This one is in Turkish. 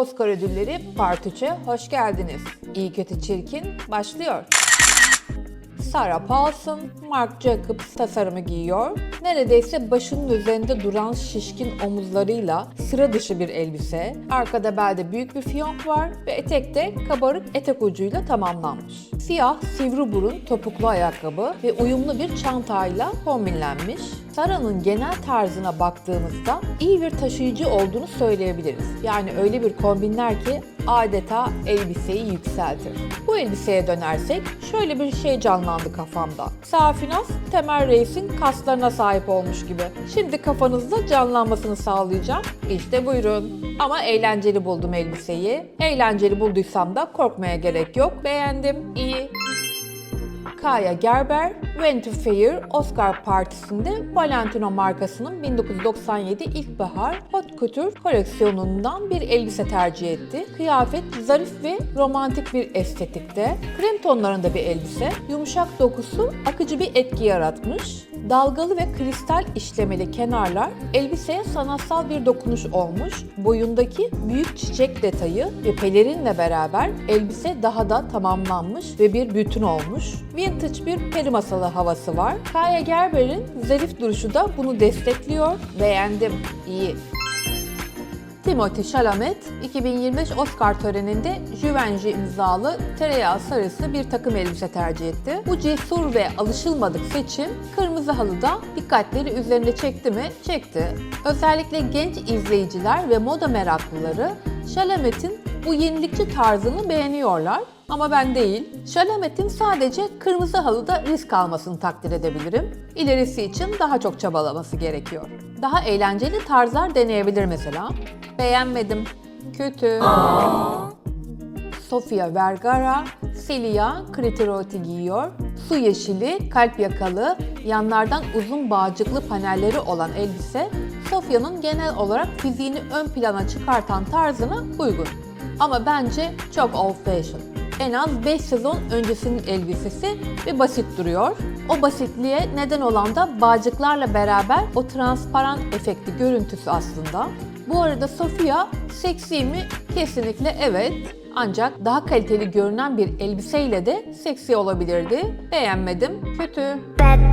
Oscar ödülleri Part 3'e hoş geldiniz. İyi kötü çirkin başlıyor. Sarah Paulson, Marc Jacobs tasarımı giyiyor. Neredeyse başının üzerinde duran şişkin omuzlarıyla sıra dışı bir elbise. Arkada belde büyük bir fiyonk var ve etekte kabarık etek ucuyla tamamlanmış. Siyah, sivri burun, topuklu ayakkabı ve uyumlu bir çantayla kombinlenmiş. Sarah'ın genel tarzına baktığımızda iyi bir taşıyıcı olduğunu söyleyebiliriz. Yani öyle bir kombinler ki adeta elbiseyi yükseltir. Bu elbiseye dönersek şöyle bir şey canlandı kafamda. Safinas Temel Reis'in kaslarına sahip olmuş gibi. Şimdi kafanızda canlanmasını sağlayacağım. İşte buyurun. Ama eğlenceli buldum elbiseyi. Eğlenceli bulduysam da korkmaya gerek yok. Beğendim. İyi. Kaya Gerber, to Fair Oscar Partisi'nde Valentino markasının 1997 ilkbahar Haute Couture koleksiyonundan bir elbise tercih etti. Kıyafet zarif ve romantik bir estetikte. Krem tonlarında bir elbise. Yumuşak dokusu akıcı bir etki yaratmış. Dalgalı ve kristal işlemeli kenarlar elbiseye sanatsal bir dokunuş olmuş. Boyundaki büyük çiçek detayı ve pelerinle beraber elbise daha da tamamlanmış ve bir bütün olmuş. Vintage bir peri masalı havası var. Kaya Gerber'in zarif duruşu da bunu destekliyor. Beğendim. İyi. Timothée Chalamet 2025 Oscar töreninde Givenchy imzalı tereyağı sarısı bir takım elbise tercih etti. Bu cesur ve alışılmadık seçim kırmızı halıda dikkatleri üzerine çekti mi? Çekti. Özellikle genç izleyiciler ve moda meraklıları Chalamet'in bu yenilikçi tarzını beğeniyorlar. Ama ben değil. Chalamet'in sadece kırmızı halıda risk almasını takdir edebilirim. İlerisi için daha çok çabalaması gerekiyor. Daha eğlenceli tarzlar deneyebilir mesela. Beğenmedim. Kötü. Sofia Vergara, Celia Criteroti giyiyor. Su yeşili, kalp yakalı, yanlardan uzun bağcıklı panelleri olan elbise, Sofia'nın genel olarak fiziğini ön plana çıkartan tarzına uygun. Ama bence çok old fashion. En az 5 sezon öncesinin elbisesi ve basit duruyor. O basitliğe neden olan da bağcıklarla beraber o transparan efekti görüntüsü aslında. Bu arada Sofia seksi mi? Kesinlikle evet. Ancak daha kaliteli görünen bir elbiseyle de seksi olabilirdi. Beğenmedim. Kötü. bed,